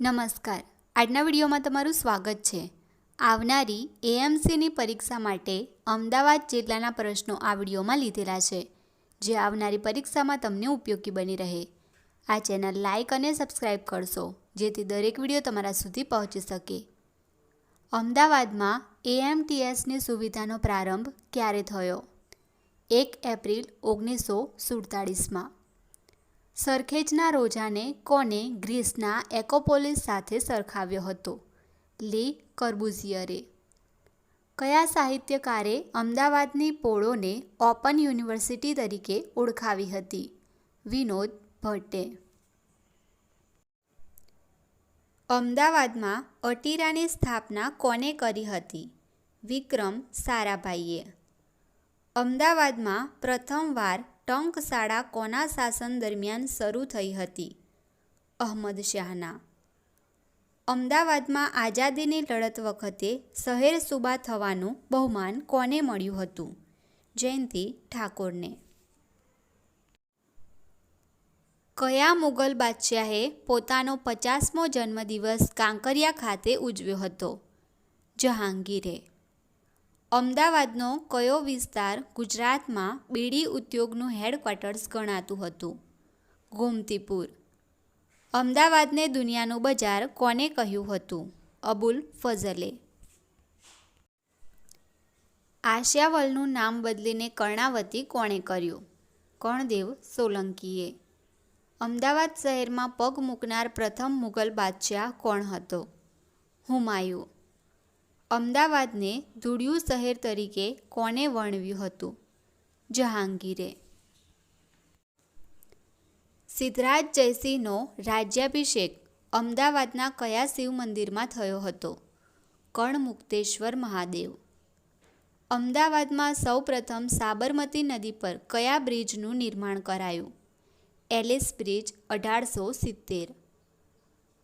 નમસ્કાર. આજના વિડીયોમાં તમારું સ્વાગત છે. આવનારી એએમસીની પરીક્ષા માટે અમદાવાદ જિલ્લાના પ્રશ્નો આ વિડીયોમાં લીધેલા છે. જે આવનારી પરીક્ષામાં તમને ઉપયોગી બની રહે. આ ચેનલ લાઇક અને સબસ્ક્રાઇબ કરશો, જેથી દરેક વીડિયો તમારા સુધી પહોંચી શકે. અમદાવાદમાં એએમટીએસની સુવિધાનો પ્રારંભ ક્યારે થયો? એક એપ્રિલ ઓગણીસો સુડતાળીસમાં. સરખેજના રોજાને કોને ગ્રીસના એકોપોલિસ સાથે સરખાવ્યો હતો? લી કર્બુઝિયરે. કયા સાહિત્યકારે અમદાવાદની પોળોને ઓપન યુનિવર્સિટી તરીકે ઓળખાવી હતી? વિનોદ ભટ્ટે. અમદાવાદમાં અટીરાની સ્થાપના કોને કરી હતી? વિક્રમ સારાભાઈએ. અમદાવાદમાં પ્રથમવાર ટંકશાળા કોના શાસન દરમિયાન શરૂ થઈ હતી? અહમદ શાહના. અમદાવાદમાં આઝાદીની લડત વખતે શહેર સુબા થવાનું બહુમાન કોને મળ્યું હતું? જયંતિ ઠાકોરને. કયા મુગલ બાદશાહે પોતાનો પચાસમો જન્મદિવસ કાંકરિયા ખાતે ઉજવ્યો હતો? જહાંગીરે. અમદાવાદનો કયો વિસ્તાર ગુજરાતમાં બીડી ઉદ્યોગનું હેડક્વાર્ટર્સ ગણાતું હતું? ગોમતીપુર. અમદાવાદને દુનિયાનું બજાર કોને કહ્યું હતું? અબુલ ફઝલે. આશિયાવલનું નામ બદલીને કર્ણાવતી કોણે કર્યું? કર્ણદેવ સોલંકીએ. અમદાવાદ શહેરમાં પગ મૂકનાર પ્રથમ મુગલ બાદશાહ કોણ હતો? હુમાયુ. અમદાવાદને ધૂળિયું શહેર તરીકે કોને વર્ણવ્યું હતું? જહાંગીરે. સિદ્ધરાજ જયસિંહનો રાજ્યાભિષેક અમદાવાદના કયા શિવ મંદિરમાં થયો હતો? કર્ણમુક્તેશ્વર મહાદેવ. અમદાવાદમાં સૌપ્રથમ સાબરમતી નદી પર કયા બ્રિજનું નિર્માણ કરાયું? એલિસ બ્રિજ અઢારસો સિત્તેર.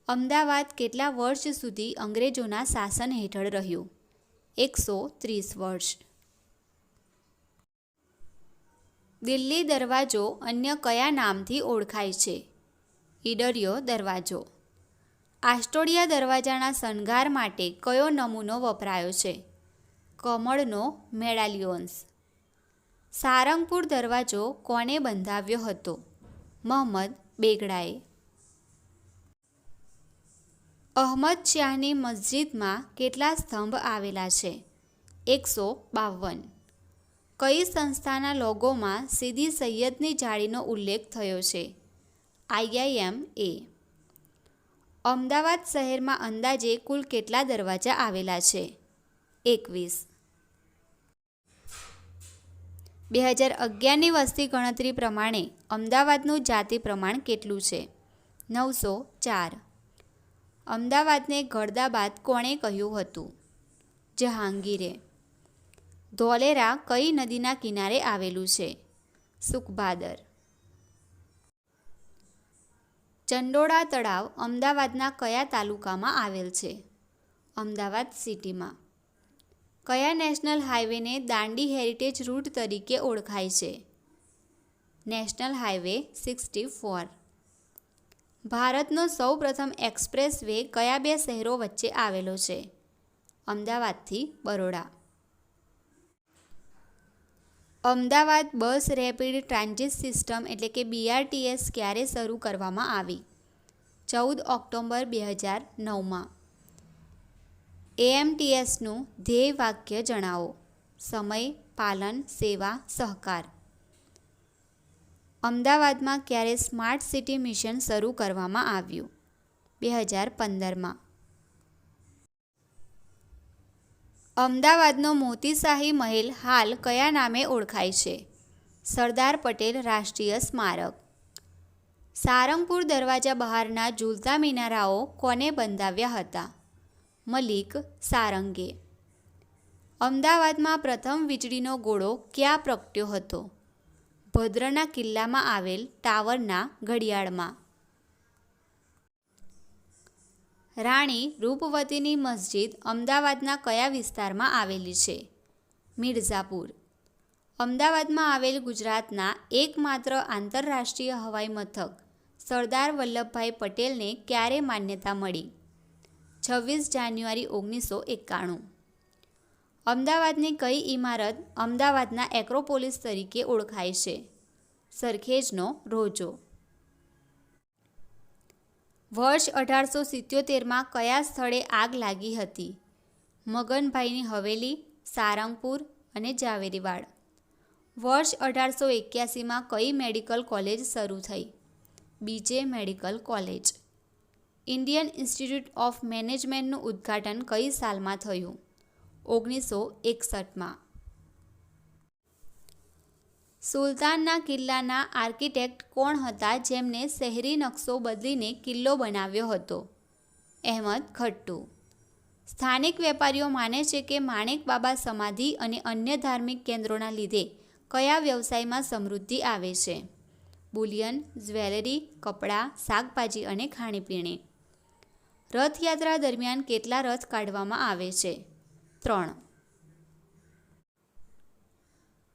અમદાવાદ કેટલા વર્ષ સુધી અંગ્રેજોના શાસન હેઠળ રહ્યું? એકસો ત્રીસ વર્ષ. દિલ્હી દરવાજો અન્ય કયા નામથી ઓળખાય છે? ઈડરિયો દરવાજો. આસ્ટોડિયા દરવાજાના શણગાર માટે કયો નમૂનો વપરાયો છે? કમળનો મેડાલિયોન્સ. સારંગપુર દરવાજો કોને બંધાવ્યો હતો? મોહમ્મદ બેગડાએ. અહમદ શાહની મસ્જિદમાં કેટલા સ્તંભ આવેલા છે? એકસો બાવન. કઈ સંસ્થાના લોગોમાં સીધી સૈયદની જાળીનો ઉલ્લેખ થયો છે? આઈઆઈએમ એ. અમદાવાદ શહેરમાં અંદાજે કુલ કેટલા દરવાજા આવેલા છે? એકવીસ. બે હજાર અગિયારની વસ્તી ગણતરી પ્રમાણે અમદાવાદનું જાતિ પ્રમાણ કેટલું છે? નવસો ચાર. અમદાવાદને ગળદાબાદ કોણે કહ્યું હતું? જહાંગીરે. ધોલેરા કઈ નદીના કિનારે આવેલું છે? સુખભાદર ચંડોળા તળાવ અમદાવાદના કયા તાલુકામાં આવેલ છે? અમદાવાદ સિટીમાં. કયા નેશનલ હાઈવેને દાંડી હેરિટેજ રૂટ તરીકે ઓળખાય છે? National highway sixty four. ભારતનો સૌપ્રથમ એક્સપ્રેસ વે કયા બે શહેરો વચ્ચે આવેલો છે? અમદાવાદથી Baroda. Ahmedabad bus rapid transit system એટલે કે બીઆરટીએસ ક્યારે શરૂ કરવામાં આવી? ચૌદ ઓક્ટોબર બે હજાર નવમાં. એએમટીએસનું ધ્યેય વાક્ય જણાવો. સમય, પાલન, સેવા, સહકાર. અમદાવાદમાં ક્યારે સ્માર્ટ સિટી મિશન શરૂ કરવામાં આવ્યું? બે હજાર પંદરમાં. અમદાવાદનો મોતીશાહી મહેલ હાલ કયા નામે ઓળખાય છે? સરદાર પટેલ રાષ્ટ્રીય સ્મારક. સારંગપુર દરવાજા બહારના ઝૂલતા મિનારાઓ કોને બંધાવ્યા હતા? મલિક સારંગે. અમદાવાદમાં પ્રથમ વીજળીનો ગોળો ક્યાં પ્રગટ્યો હતો? ભદ્રના કિલ્લામાં આવેલ ટાવરના ઘડિયાળમાં. રાણી રૂપવતીની મસ્જિદ અમદાવાદના કયા વિસ્તારમાં આવેલી છે? મિર્ઝાપુર. અમદાવાદમાં આવેલ ગુજરાતના એકમાત્ર આંતરરાષ્ટ્રીય હવાઈ મથક, સરદાર વલ્લભભાઈ પટેલને ક્યારે માન્યતા મળી? છવ્વીસ જાન્યુઆરી ઓગણીસો એકાણું. અમદાવાદની કઈ ઇમારત અમદાવાદના એક્રોપોલિસ તરીકે ઓળખાય છે? સરખેજનો રોજો. વર્ષ અઢારસો સિત્યોતેરમાં કયા સ્થળે આગ લાગી હતી? મગનભાઈની હવેલી, સારંગપુર અને જાવેરીવાડ. વર્ષ અઢારસો એક્યાસીમાં કઈ મેડિકલ કોલેજ શરૂ થઈ? BJ medical college. Indian institute of મેનેજમેન્ટનું ઉદ્ઘાટન કઈ સાલમાં થયું? ઓગણીસો એકસઠમાં. સુલતાનના કિલ્લાના આર્કિટેક્ટ કોણ હતા જેમને શહેરી નકશો બદલીને કિલ્લો બનાવ્યો હતો? અહેમદ ખટ્ટુ. સ્થાનિક વેપારીઓ માને છે કે માણેક બાબા સમાધિ અને અન્ય ધાર્મિક કેન્દ્રોના લીધે કયા વ્યવસાયમાં સમૃદ્ધિ આવે છે? બુલિયન, જ્વેલરી, કપડાં, શાકભાજી અને ખાણીપીણી. રથયાત્રા દરમિયાન કેટલા રથ કાઢવામાં આવે છે? ત્રણ.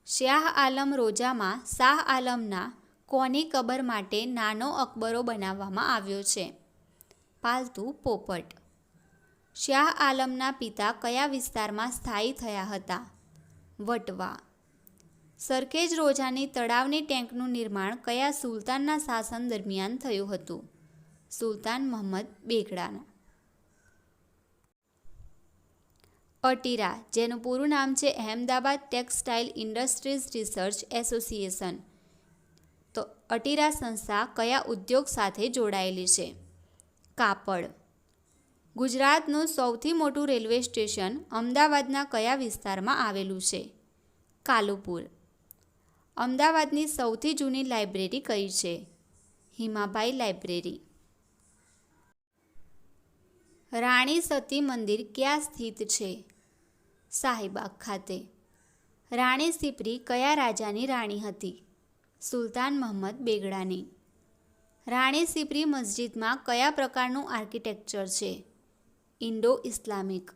શાહ આલમ રોજામાં શાહ આલમના કોની કબર માટે નાનો અકબરો બનાવવામાં આવ્યો છે? પાલતુ પોપટ. શાહ આલમના પિતા કયા વિસ્તારમાં સ્થાયી થયા હતા? વટવા. સરખેજ રોજાની તળાવની ટેન્કનું નિર્માણ કયા સુલતાનના શાસન દરમિયાન થયું હતું? સુલતાન મોહમ્મદ બેગડાના. અટીરા, જેનું પૂરું નામ છે Ahmedabad textile industries research association. તો અટીરા સંસ્થા કયા ઉદ્યોગ સાથે જોડાયેલી છે? કાપડ. ગુજરાતનું સૌથી મોટું રેલવે સ્ટેશન અમદાવાદના કયા વિસ્તારમાં આવેલું છે? કાલુપુર. અમદાવાદની સૌથી જૂની લાઇબ્રેરી કઈ છે? હિમાભાઈ લાઇબ્રેરી. રાણી સતી મંદિર ક્યાં સ્થિત છે? શાહીબાગ ખાતે. રાણી સિપરી કયા રાજાની રાણી હતી? સુલતાન મહમ્મદ બેગડાની. રાણી સિપરી મસ્જિદમાં કયા પ્રકારનું આર્કિટેક્ચર છે? Indo Islamic.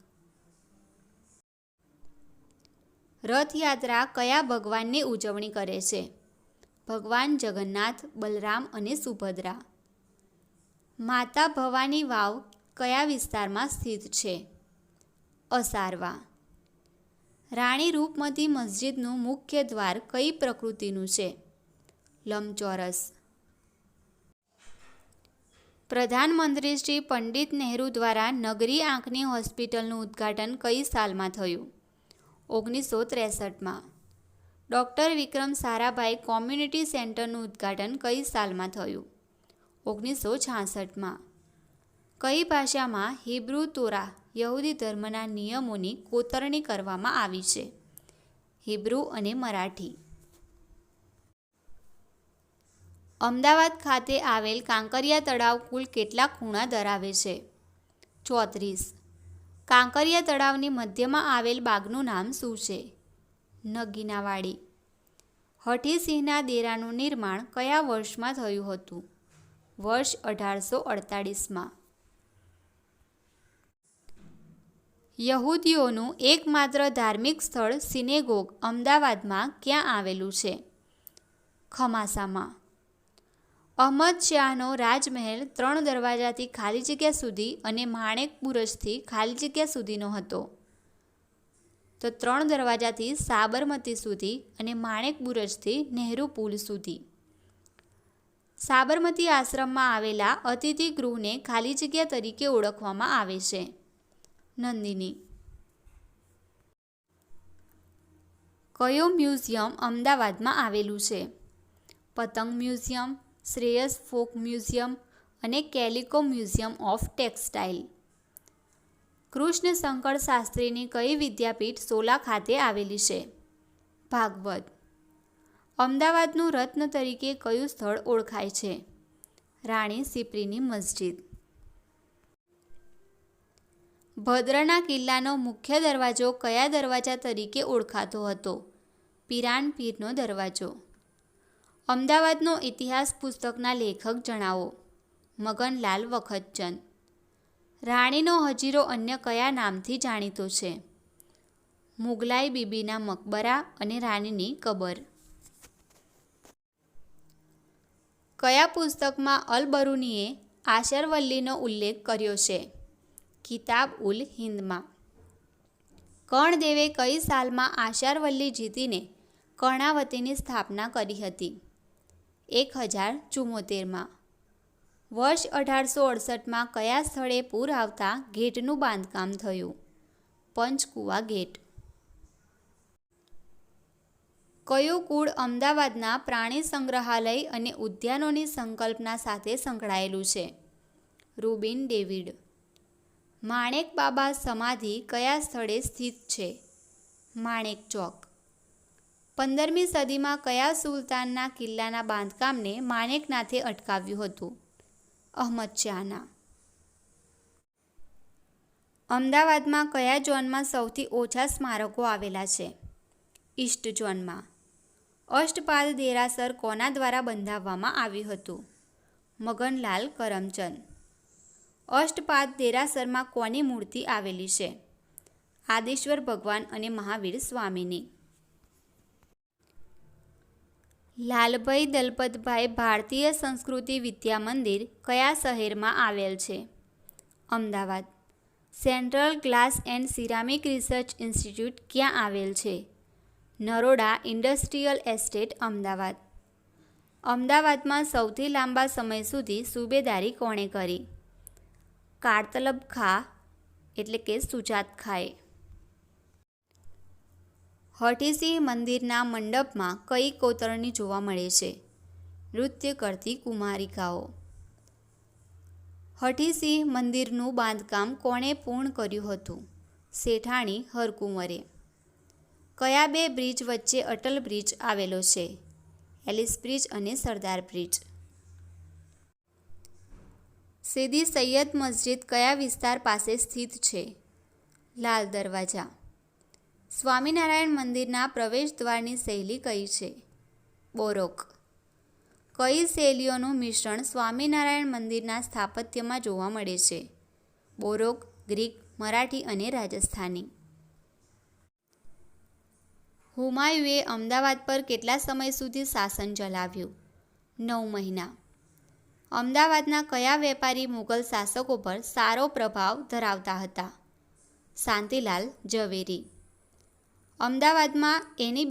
રથયાત્રા કયા ભગવાનની ઉજવણી કરે છે? ભગવાન જગન્નાથ, બલરામ અને સુભદ્રા. માતા ભવાની વાવ કયા વિસ્તારમાં સ્થિત છે? અસારવા. રાણી રૂપમતી મસ્જિદનું મુખ્ય દ્વાર કઈ પ્રકૃતિનું છે? લંબચોરસ. પ્રધાનમંત્રી શ્રી પંડિત નહેરુ દ્વારા નગરી આંખની હોસ્પિટલનું ઉદ્ઘાટન કઈ સાલમાં થયું? ઓગણીસો ત્રેસઠમાં. ડૉક્ટર વિક્રમ સારાભાઈ કોમ્યુનિટી સેન્ટરનું ઉદ્ઘાટન કઈ સાલમાં થયું? ઓગણીસો છાસઠમાં. કઈ ભાષામાં હિબ્રુ તોરા યહૂદી ધર્મના નિયમોની કોતરણી કરવામાં આવી છે? હિબ્રુ અને મરાઠી. અમદાવાદ ખાતે આવેલ કાંકરિયા તળાવ કુલ કેટલા ખૂણા ધરાવે છે? ચોત્રીસ. કાંકરિયા તળાવની મધ્યમાં આવેલ બાગનું નામ શું છે? નગીનાવાડી. હઠીસિંહના દેરાનું નિર્માણ કયા વર્ષમાં થયું હતું? વર્ષ અઢારસો અડતાળીસમાં. યહૂદીઓનું એકમાત્ર ધાર્મિક સ્થળ સિનેગોગ અમદાવાદમાં ક્યાં આવેલું છે? ખમાસામાં. અહમદ શાહનો રાજમહેલ ત્રણ દરવાજાથી ખાલી જગ્યા સુધી અને માણેક બુરજથી ખાલી જગ્યા સુધીનો હતો. તો ત્રણ દરવાજાથી સાબરમતી સુધી અને માણેક બુરજથી નહેરુ પુલ સુધી. સાબરમતી આશ્રમમાં આવેલા અતિથિ ગૃહને ખાલી જગ્યા તરીકે ઓળખવામાં આવે છે. નંદિની. કયો મ્યુઝિયમ અમદાવાદમાં આવેલું છે? પતંગ મ્યુઝિયમ, શ્રેયસ ફોક મ્યુઝિયમ અને calico museum of textile. Krishnashankar શાસ્ત્રીની કઈ વિદ્યાપીઠ સોલા ખાતે આવેલી છે? ભાગવત. અમદાવાદનું રત્ન તરીકે કયું સ્થળ ઓળખાય છે? રાણી સિપ્રીની મસ્જિદ. ભદ્રના કિલ્લાનો મુખ્ય દરવાજો કયા દરવાજા તરીકે ઓળખાતો હતો? પિરાન પીરનો દરવાજો. અમદાવાદનો ઇતિહાસ પુસ્તકના લેખક જણાવો. મગનલાલ વખતચંદ. રાણીનો હજીરો અન્ય કયા નામથી જાણીતો છે? મુગલાઈ બીબીના મકબરા અને રાણીની કબર. કયા પુસ્તકમાં અલબરુનીએ આશરવલ્લીનો ઉલ્લેખ કર્યો છે? કિતાબ ઉલ હિંદમાં. કર્ણદેવે કઈ સાલમાં આશારવલ્લી જીતીને કર્ણાવતીની સ્થાપના કરી હતી? એક હજાર ચુમ્મોતેરમાં વર્ષ અઢારસો અડસઠમાં કયા સ્થળે પૂર આવતા ગેટનું બાંધકામ થયું? પંચકુવા ગેટ. કયું કુળ અમદાવાદના પ્રાણી સંગ્રહાલય અને ઉદ્યાનોની સંકલ્પના સાથે સંકળાયેલું છે? રૂબિન ડેવિડ. માણેક બાબા સમાધિ કયા સ્થળે સ્થિત છે? માણેક ચોક. પંદરમી સદીમાં કયા સુલતાનના કિલ્લાના બાંધકામને માણેકનાથે અટકાવ્યું હતું? અહમદ શાહના. અમદાવાદમાં કયા ઝોનમાં સૌથી ઓછા સ્મારકો આવેલા છે? ઈસ્ટ ઝોનમાં. અષ્ટપાદ દેરાસર કોના દ્વારા બંધાવવામાં આવ્યું હતું? મગનલાલ કરમચંદ. અષ્ટપાદ દેરાસરમાં કોની મૂર્તિ આવેલી છે? આદેશ્વર ભગવાન અને મહાવીર સ્વામીની. લાલભાઈ દલપતભાઈ ભારતીય સંસ્કૃતિ વિદ્યા મંદિર કયા શહેરમાં આવેલ છે? Ahmedabad. Central glass and ceramic research institute ક્યાં આવેલ છે? Naroda industrial estate, Ahmedabad. અમદાવાદમાં સૌથી લાંબા સમય સુધી સુબેદારી કોણે કરી? કારતલબ ખા એટલે કે સુજાત ખાએ. હઠીસિંહ મંદિરના મંડપમાં કઈ કોતરણી જોવા મળે છે? નૃત્ય કરતી કુમારિકાઓ હઠીસિંહ મંદિરનું બાંધકામ કોણે પૂર્ણ કર્યું હતું? શેઠાણી હરકુંવરે. કયા બે બ્રિજ વચ્ચે અટલ બ્રિજ આવેલો છે? એલિસ બ્રિજ અને સરદાર બ્રિજ. સીદી સૈયદ મસ્જિદ કયા વિસ્તાર પાસે સ્થિત છે? લાલ દરવાજા. સ્વામિનારાયણ મંદિરના પ્રવેશ દ્વારની શૈલી કઈ છે? બોરોક. કઈ શૈલીઓનું મિશ્રણ સ્વામિનારાયણ મંદિરના સ્થાપત્યમાં જોવા મળે છે? બોરોક, ગ્રીક, મરાઠી અને રાજસ્થાની. હુમાયુએ અમદાવાદ પર કેટલા સમય સુધી શાસન ચલાવ્યું? નવ મહિના. અમદાવાદના કયા વેપારી મુગલ શાસકો પર સારો પ્રભાવ ધરાવતા હતા? શાંતિલાલ ઝવેરી. અમદાવાદમાં એની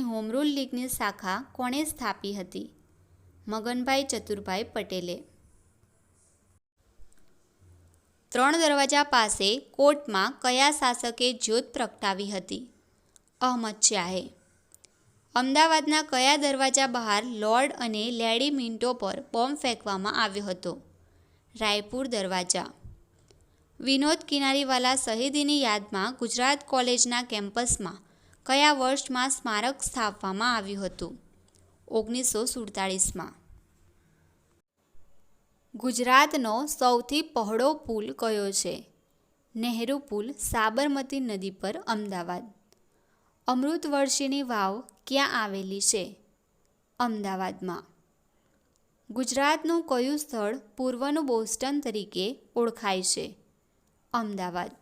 હોમરૂલ લીગની શાખા કોણે સ્થાપી હતી? મગનભાઈ ચતુરભાઈ પટેલે. ત્રણ દરવાજા પાસે કોર્ટમાં કયા શાસકે જ્યોત પ્રગટાવી હતી? અહમદ શાહે. અમદાવાદના કયા દરવાજા બહાર લોર્ડ અને લેડી મિન્ટો પર બોમ્બ ફેંકવામાં આવ્યો હતો? રાયપુર દરવાજા. વિનોદ કિનારીવાલા શહીદીની યાદમાં ગુજરાત કોલેજના કેમ્પસમાં કયા વર્ષમાં સ્મારક સ્થાપવામાં આવ્યું હતું? ઓગણીસો સુડતાળીસમાં. ગુજરાતનો સૌથી પહોળો પુલ કયો છે? નહેરુ પુલ સાબરમતી નદી પર, અમદાવાદ. અમૃતવર્ષિણી વાવ ક્યાં આવેલી છે? અમદાવાદમાં. ગુજરાતનું કયું સ્થળ પૂર્વનું બોસ્ટન તરીકે ઓળખાય છે? અમદાવાદ.